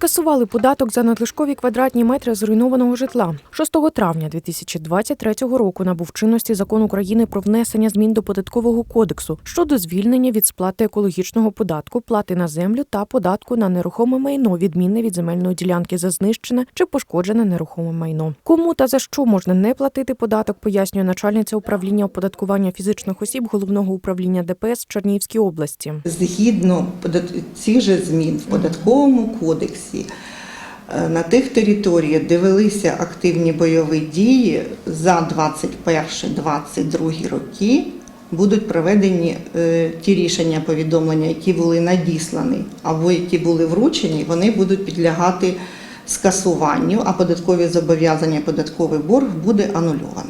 Скасували податок за надлишкові квадратні метри зруйнованого житла. 6 травня 2023 року набув чинності закон України про внесення змін до податкового кодексу щодо звільнення від сплати екологічного податку, плати на землю та податку на нерухоме майно, відмінне від земельної ділянки за знищене чи пошкоджене нерухоме майно. Кому та за що можна не платити податок, пояснює начальниця управління оподаткування фізичних осіб головного управління ДПС Чернігівській області. Згідно цих же змін в податковому кодексі е, на тих територіях, де велися активні бойові дії за 21-22 роки, будуть проведені е, ті рішення повідомлення, які були надіслані або які були вручені, вони будуть підлягати скасуванню, а податкові зобов'язання, податковий борг буде анульований.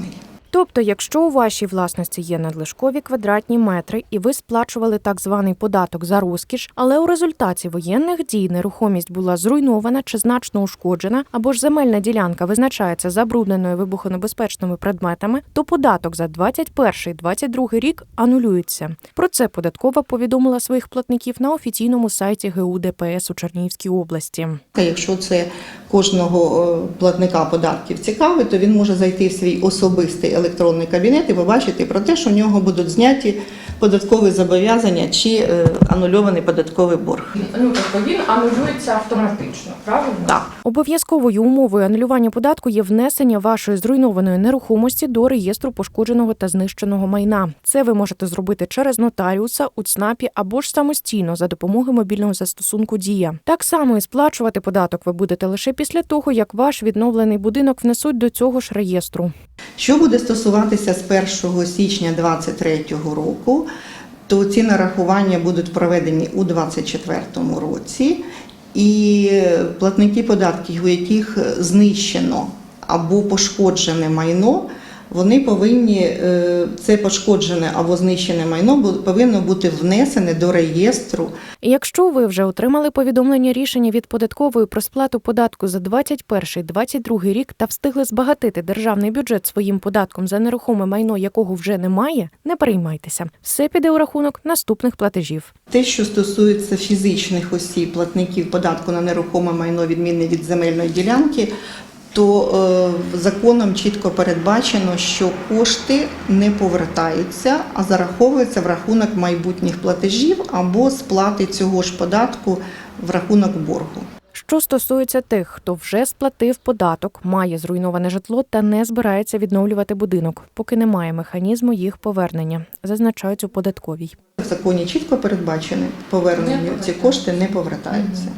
Тобто, якщо у вашій власності є надлишкові квадратні метри, і ви сплачували так званий податок за розкіш, але у результаті воєнних дій нерухомість була зруйнована чи значно ушкоджена, або ж земельна ділянка визначається забрудненою вибухонебезпечними предметами, то податок за 21-22 рік анулюється. Про це податкова повідомила своїх платників на офіційному сайті ГУ ДПС у Чернігівській області. Якщо це кожного е, платника податків цікавить, то він може зайти в свій особистий електронний кабінет і побачити про те, що в нього будуть зняті податкові зобов'язання чи е, анульований податковий борг. Ну тобто він анулюється автоматично, правильно? Так. Обов'язковою умовою анулювання податку є внесення вашої зруйнованої нерухомості до реєстру пошкодженого та знищеного майна. Це ви можете зробити через нотаріуса у ЦНАПі або ж самостійно за допомогою мобільного застосунку Дія. Так само і сплачувати податок ви будете лише після того, як ваш відновлений будинок внесуть до цього ж реєстру. Що буде стосуватися з 1 січня 2023 року, то ці нарахування будуть проведені у 2024 році, і платники податків, у яких знищено або пошкоджене майно, вони повинні е, це пошкоджене або знищене майно повинно бути внесене до реєстру якщо ви вже отримали повідомлення рішення від податкової про сплату податку за 21-22 рік та встигли збагатити державний бюджет своїм податком за нерухоме майно, якого вже немає, не переймайтеся. Все піде у рахунок наступних платежів. Те, що стосується фізичних осіб, платників податку на нерухоме майно, відмінне від земельної ділянки, то е, законом чітко передбачено, що кошти не повертаються, а зараховуються в рахунок майбутніх платежів або сплати цього ж податку в рахунок боргу. Що стосується тих, хто вже сплатив податок, має зруйноване житло та не збирається відновлювати будинок, поки немає механізму їх повернення, зазначають у податковій. В законі чітко передбачено, повернення ці кошти не повертаються.